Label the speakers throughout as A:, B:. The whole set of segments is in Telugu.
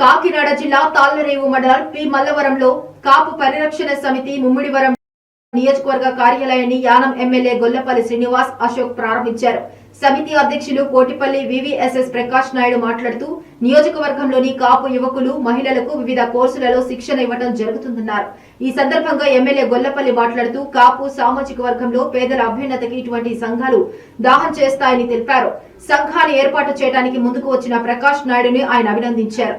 A: కాకినాడ జిల్లా తాళ్ళరేవు మండలం పి. మల్లవరంలో కాపు పరిరక్షణ సమితి ముమ్మిడివరం నియోజకవర్గ కార్యాలయాన్ని యానం ఎమ్మెల్యే గొల్లపల్లి శ్రీనివాస్ అశోక్ ప్రారంభించారు. సమితి అధ్యక్షులు కోటిపల్లి వివిఎస్ఎస్ ప్రకాష్ నాయుడు మాట్లాడుతూ నియోజకవర్గంలోని కాపు యువకులు మహిళలకు వివిధ కోర్సులలో శిక్షణ ఇవ్వడం జరుగుతుందన్నారు. ఈ సందర్భంగా ఎమ్మెల్యే గొల్లపల్లి మాట్లాడుతూ కాపు సామాజిక వర్గంలో పేదల అభ్యున్నతకి ఇటువంటి సంఘాలు దాహం చేస్తాయని తెలిపారు. సంఘాన్ని ఏర్పాటు చేయడానికి ముందుకు వచ్చిన ప్రకాష్ నాయుడుని ఆయన అభినందించారు.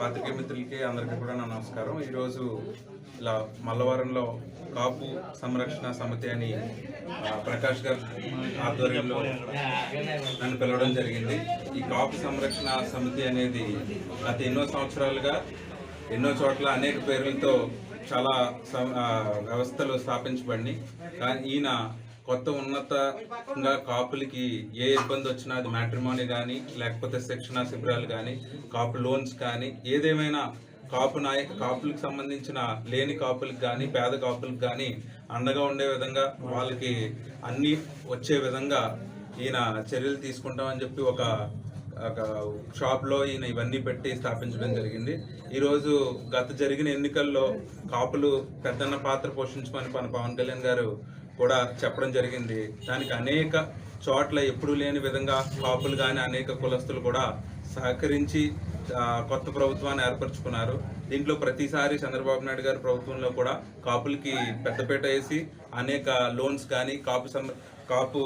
B: పాత్రికేయ మిత్రులకి అందరికీ కూడా నా నమస్కారం. ఈరోజు ఇలా మల్లవరంలో కాపు సంరక్షణ సమితి అని ప్రకాష్ గారు ఆధ్వర్యంలో నన్ను పిలవడం జరిగింది. ఈ కాపు సంరక్షణ సమితి అనేది గత ఎన్నో సంవత్సరాలుగా ఎన్నో చోట్ల అనేక పేర్లతో చాలా సం- వ్యవస్థలు స్థాపించబడినాయి. కానీ ఈయన కొత్త ఉన్నతంగా కాపులకి ఏ ఇబ్బంది వచ్చినా అది మ్యాట్రిమోనీ కానీ లేకపోతే శిక్షణ శిబిరాలు కానీ కాపు లోన్స్ కానీ ఏదేమైనా కాపు నాయ కాపులకు సంబంధించిన లేని కాపులకు కానీ పేద కాపులకు కానీ అండగా ఉండే విధంగా వాళ్ళకి అన్ని వచ్చే విధంగా ఈయన చర్యలు తీసుకుంటామని చెప్పి ఒక ఒక షాప్లో ఈయన ఇవన్నీ పెట్టి స్థాపించడం జరిగింది. ఈరోజు గత జరిగిన ఎన్నికల్లో కాపులు పెద్దన్న పాత్ర పోషించమని మన పవన్ కళ్యాణ్ గారు కూడా చెప్పడం జరిగింది. దానికి అనేక చోట్ల ఎప్పుడూ లేని విధంగా కాపులు కానీ అనేక కులస్తులు కూడా సహకరించి కొత్త ప్రభుత్వాన్ని ఏర్పరచుకున్నారు. దీంట్లో ప్రతిసారి చంద్రబాబు నాయుడు గారి ప్రభుత్వంలో కూడా కాపులకి పెద్దపీట వేసి అనేక లోన్స్ కానీ కాపు సం కాపు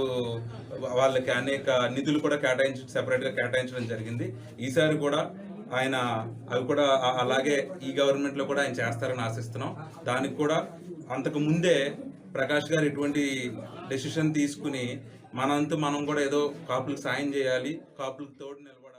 B: వాళ్ళకి అనేక నిధులు కూడా కేటాయించి సెపరేట్గా కేటాయించడం జరిగింది. ఈసారి కూడా ఆయన అవి కూడా అలాగే ఈ గవర్నమెంట్లో కూడా ఆయన చేస్తారని ఆశిస్తున్నాం. దానికి కూడా అంతకు ముందే ప్రకాష్ గారు ఇటువంటి డెసిషన్ తీసుకుని మనంతు మనం కూడా ఏదో కాపులకు సాయం చేయాలి కాపులకు తోడు నిలబడాలి.